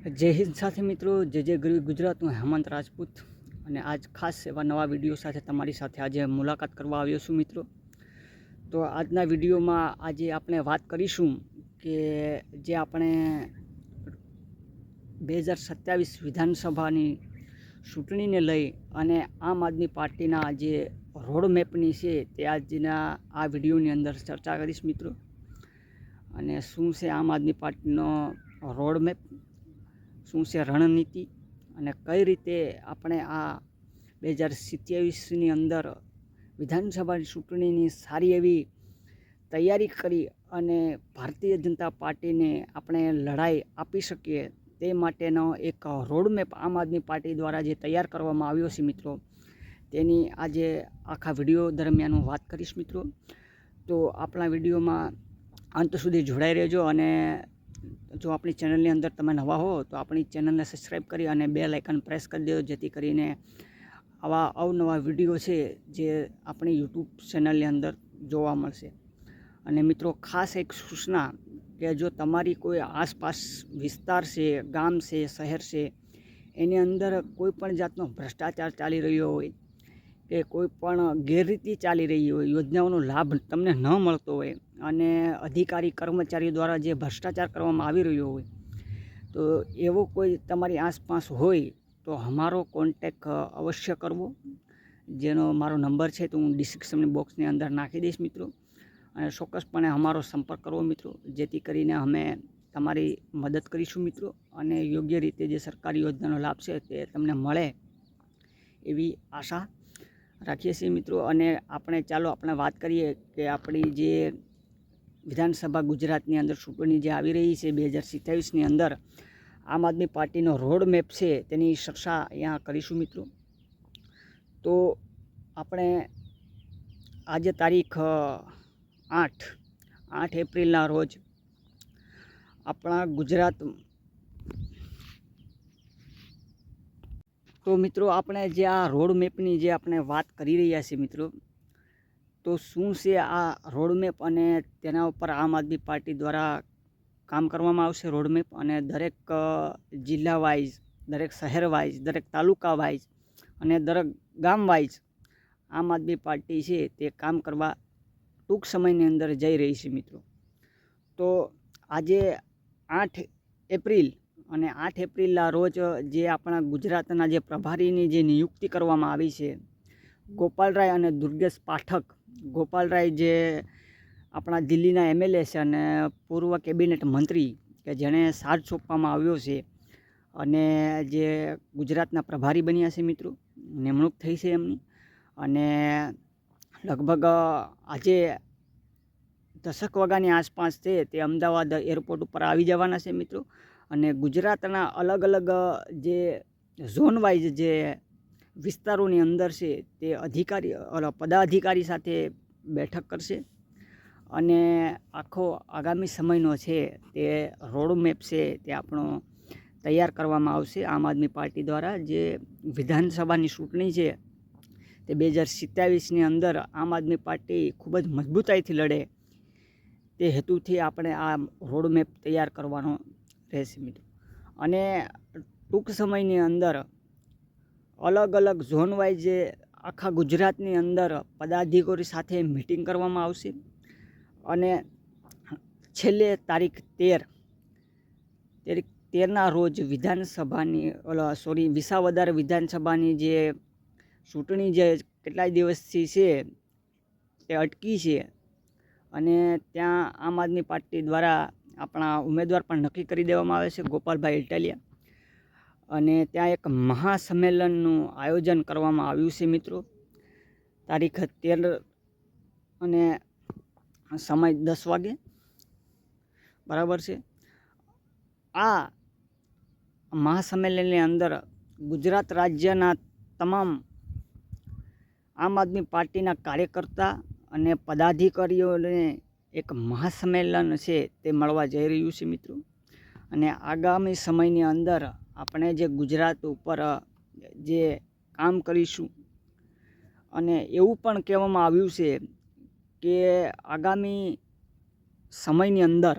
જય હિન્દ સાથે મિત્રો જે જે ગરીબ ગુજરાતનું હેમંત રાજપૂત અને આજ ખાસ એવા નવા વીડિયો સાથે તમારી સાથે આજે મુલાકાત કરવા આવ્યો છું મિત્રો. તો આજના વિડીયોમાં આજે આપણે વાત કરીશું કે જે આપણે બે હજાર સત્યાવીસ વિધાનસભાની ચૂંટણીને લઈ અને આમ આદમી પાર્ટીના જે રોડ મેપની છે તે આજના આ વિડીયોની અંદર ચર્ચા કરીશ મિત્રો. અને શું છે આમ આદમી પાર્ટીનો રોડ મેપ શું છે રણનીતિ અને કઈ રીતે આપણે આ બે હજાર સિત્યાવીસની અંદર વિધાનસભાની ચૂંટણીની સારી એવી તૈયારી કરી અને ભારતીય જનતા પાર્ટીને આપણે લડાઈ આપી શકીએ તે માટેનો એક રોડમેપ આમ આદમી પાર્ટી દ્વારા જે તૈયાર કરવામાં આવ્યો છે મિત્રો, તેની આજે આખા વીડિયો દરમિયાન હું વાત કરીશ મિત્રો. તો આપણા વિડીયોમાં અંત સુધી જોડાઈ રહેજો અને જો આપણી ચેનલની અંદર તમે નવા હો, તો આપણી ચેનલને સબસ્ક્રાઈબ કરી અને બે લાઇકન પ્રેસ કરી દો જેથી કરીને આવા અવનવા વીડિયો છે જે આપણી યુટ્યુબ ચેનલની અંદર જોવા મળશે. અને મિત્રો, ખાસ એક સૂચના કે જો તમારી કોઈ આસપાસ વિસ્તાર છે, ગામ છે, શહેર છે, એની અંદર કોઈ પણ જાતનો ભ્રષ્ટાચાર ચાલી રહ્યો હોય કે કોઈ પણ ગેરરીતિ ચાલી રહી હોય, યોજનાઓનો લાભ તમને ન મળતો હોય અને અધિકારી કર્મચારીઓ દ્વારા જે ભ્રષ્ટાચાર કરવામાં આવી રહ્યો હોય, તો એવો કોઈ તમારી આસપાસ હોય, તો અમારો કોન્ટેક અવશ્ય કરવો. જેનો મારો નંબર છે, તો હું ડિસ્ક્રિપ્શન બોક્સની અંદર નાખી દઈશ મિત્રો. અને ચોક્કસપણે અમારો સંપર્ક કરવો મિત્રો, જેથી કરીને અમે તમારી મદદ કરીશું મિત્રો. અને યોગ્ય રીતે જે સરકારી યોજનાનો લાભ છે, તે તમને મળે એવી આશા રાખીએ છીએ મિત્રો. અને આપણે ચાલો, આપણે વાત કરીએ કે આપણી જે વિધાનસભા ગુજરાતની અંદર ચૂંટણી જે આવી રહી છે બે હજાર સિત્તાવીસની અંદર, આમ આદમી પાર્ટીનો રોડ મેપ છે તેની ચર્ચા અહીંયા કરીશું મિત્રો. તો આપણે આજે તારીખ આઠ આઠ એપ્રિલના રોજ આપણા ગુજરાત તો મિત્રો, આપણે જે આ રોડ મેપની જે આપણે વાત કરી રહ્યા છીએ મિત્રો, તો શું છે આ રોડ મેપ અને તેના ઉપર આમ આદમી પાર્ટી દ્વારા કામ કરવામાં આવશે રોડ મેપ અને દરેક જિલ્લા વાઇઝ દરેક શહેર વાઇઝ દરેક તાલુકા વાઇઝ અને દરેક ગામ વાઇઝ આમ આદમી પાર્ટી છે તે કામ કરવા ટૂંક સમયની અંદર જઈ રહી છે મિત્રો. તો આજે આઠ એપ્રિલ અને આઠ એપ્રિલના રોજ જે આપણા ગુજરાતના જે પ્રભારીની જે નિયુક્તિ કરવામાં આવી છે, ગોપાલરાય અને દુર્ગેશ પાઠક. ગોપાલરાય જે આપણા દિલ્હીના એમએલએ છે અને પૂર્વ કેબિનેટ મંત્રી કે જેણે સાથ સોંપવામાં આવ્યો છે અને જે ગુજરાતના પ્રભારી બન્યા છે મિત્રો, નિમણૂક થઈ છે એમની. અને લગભગ આજે દશક વાગ્યાની આસપાસ છે તે અમદાવાદ એરપોર્ટ ઉપર આવી જવાના છે મિત્રો. અને ગુજરાતના અલગ અલગ જે ઝોન વાઇઝ જે વિસ્તારોની અંદર છે તે અધિકારી પદાધિકારી સાથે બેઠક કરશે. અને આખો આગામી સમયનો છે તે રોડ મેપ છે તે આપણો તૈયાર કરવામાં આવશે આમ આદમી પાર્ટી દ્વારા. જે વિધાનસભાની ચૂંટણી છે તે બે હજાર સત્યાવીસની અંદર આમ આદમી પાર્ટી ખૂબ જ મજબૂતાઈથી લડે તે હેતુથી આપણે આ રોડ મેપ તૈયાર કરવાનો રહેશે અને ટૂંક સમયની અંદર અલગ અલગ ઝોન વાઇઝ જે આખા ગુજરાતની અંદર પદાધિકારી સાથે મિટિંગ કરવામાં આવશે. અને છેલ્લે તારીખ તેર, તારીખ તેરના રોજ વિધાનસભાની સોરી, વિસાવદર વિધાનસભાની જે ચૂંટણી જે કેટલાય દિવસથી છે, તે અટકી છે. અને ત્યાં આમ આદમી પાર્ટી દ્વારા આપણા ઉમેદવાર પણ નક્કી કરી દેવામાં આવે છે, ગોપાલભાઈ ઇટાલિયા. અને ત્યાં એક મહાસંમેલનનું આયોજન કરવામાં આવ્યું છે મિત્રો. તારીખ તેર અને સમય દસ વાગે. બરાબર છે? આ મહાસંમેલનની અંદર ગુજરાત રાજ્યના તમામ આમ આદમી પાર્ટીના કાર્યકર્તા અને પદાધિકારીઓને એક મહાસંમેલન છે તે મળવા જઈ રહ્યું છે મિત્રો. અને આગામી સમયની અંદર આપણે જે ગુજરાત ઉપર જે કામ કરીશું અને એવું પણ કહેવામાં આવ્યું છે કે આગામી સમયની અંદર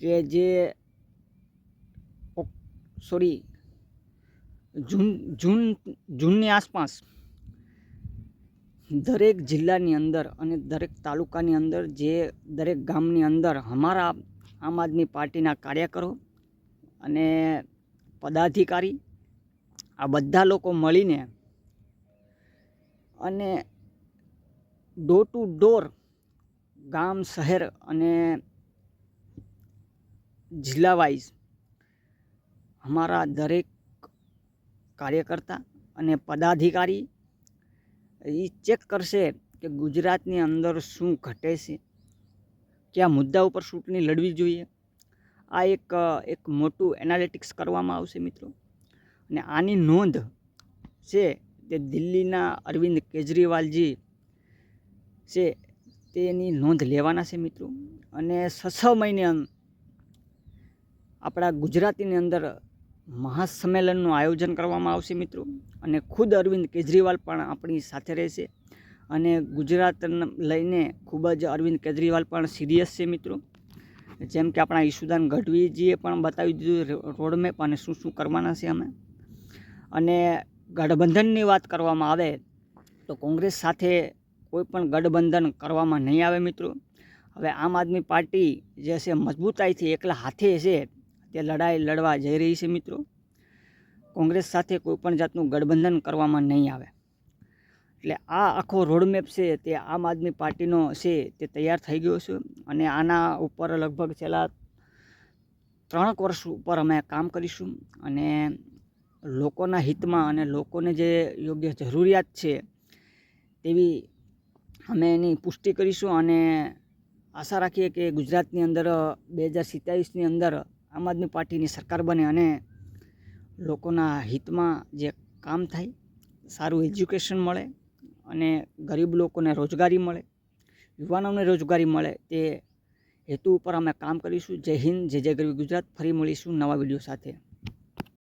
કે જે સોરી, જૂન જૂન, જૂનની આસપાસ દરેક જિલ્લાની અંદર અને દરેક તાલુકાની અંદર જે દરેક ગામની અંદર અમારા આમ આદમી પાર્ટીના કાર્યકરો અને પદાધિકારી આ બધા લોકો મળીને અને ડોર ટુ ડોર ગામ, શહેર અને જિલ્લા વાઇઝ અમારા દરેક કાર્યકર્તા અને પદાધિકારી એ ચેક કરશે કે ગુજરાતની અંદર શું ઘટે છે. કયા મુદ્દા ઉપર ચૂંટણી લડવી જોઈએ. આ એક એક મોટું એનાલિટિક્સ કરવામાં આવશે મિત્રો. અને આની નોંધ છે તે દિલ્હીના અરવિંદ કેજરીવાલજી છે તેની નોંધ લેવાના છે મિત્રો. અને છ છ મહિને આપણા ગુજરાતીની અંદર મહાસંમેલનનું આયોજન કરવામાં આવશે મિત્રો. અને ખુદ અરવિંદ કેજરીવાલ પણ આપણી સાથે રહેશે. અને ગુજરાત લઈને ખૂબ જ અરવિંદ કેજરીવાલ પણ સિરિયસ છે મિત્રો. જેમ કે આપણા ઈશુદાન ગઢવીજીએ પણ બતાવી દીધું રોડમેપ અને શું શું કરવાના છે અમે. અને ગઠબંધનની વાત કરવામાં આવે તો કોંગ્રેસ સાથે કોઈ પણ ગઠબંધન કરવામાં નહીં આવે મિત્રો. હવે આમ આદમી પાર્ટી જે છે મજબૂતાઈથી એકલા હાથે છે તે લડાઈ લડવા જઈ રહી છે મિત્રો. કોંગ્રેસ સાથે કોઈપણ જાતનું ગઠબંધન કરવામાં નહીં આવે. એટલે આ આખો રોડમેપ છે તે આમ આદમી પાર્ટીનો છે તે તૈયાર થઈ ગયો છે અને આના ઉપર લગભગ છેલ્લા ત્રણ વર્ષ ઉપર અમે કામ કરીશું અને લોકોના હિતમાં અને લોકોને જે યોગ્ય જરૂરિયાત છે તેવી અમે એની પુષ્ટિ કરીશું અને આશા રાખીએ કે ગુજરાતની અંદર બે હજાર સિત્તાવીસની અંદર આમ આદમી પાર્ટીની સરકાર બને અને લોકોના હિતમાં જે કામ થાય, સારું એજ્યુકેશન મળે અને ગરીબ લોકોને રોજગારી મળે, યુવાનોને રોજગારી મળે, તે હેતુ ઉપર અમે કામ કરીશું. જય હિન્દ, જય જય ગરવી ગુજરાત. ફરી મળીશું નવા વીડિયો સાથે.